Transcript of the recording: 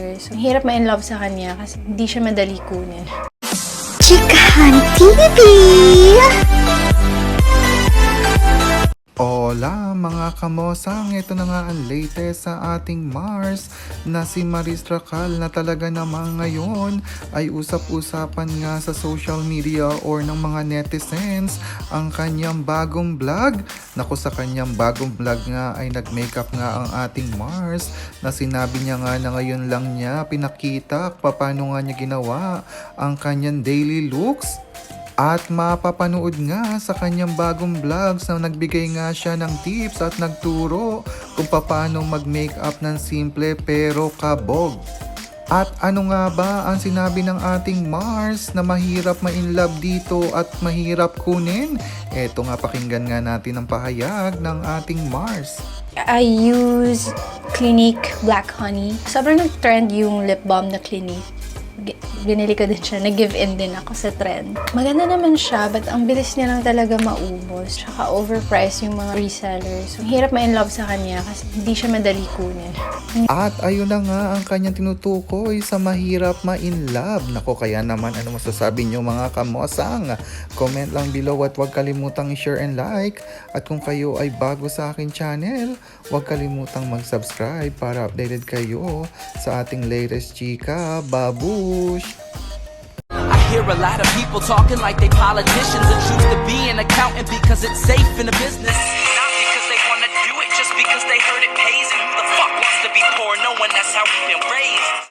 resellers. So, hirap ma-in love sa kanya kasi hindi siya madali kunin. Chikahan TV! Hola mga kamosang, ito na nga ang latest sa ating Mars na si Maris Racal na talaga namang ngayon ay usap-usapan nga sa social media or ng mga netizens ang kanyang bagong vlog. Naku sa kanyang bagong vlog nga ay nag-makeup nga ang ating Mars na sinabi niya nga na ngayon lang niya pinakita paano nga niya ginawa ang kanyang daily looks at mapapanood nga sa kanyang bagong vlogs na nagbigay nga siya ng tips at nagturo kung paano mag-makeup ng simple pero kabog. At ano nga ba ang sinabi ng ating Mars na mahirap ma-inlove dito at mahirap kunin? Eto nga pakinggan nga natin ang pahayag ng ating Mars. I use Clinique Black Honey. Sobrang nag-trend yung lip balm na Clinique. Binili ko din siya. Nag-give in din ako sa trend. Maganda naman siya, but ang bilis niya lang talaga maubos. Tsaka overpriced yung mga resellers. So, hirap ma-in love sa kanya kasi hindi siya madali kunin. At ayun na nga ang kanyang tinutukoy sa mahirap ma-in love. Nako kaya naman ano masasabi nyo mga kamosang? Comment lang below at huwag kalimutang i-share and like. At kung kayo ay bago sa akin channel, huwag kalimutang mag-subscribe para updated kayo sa ating latest chika. Babush! I hear a lot of people talking like they politicians and choose to be an accountant because it's safe in the business.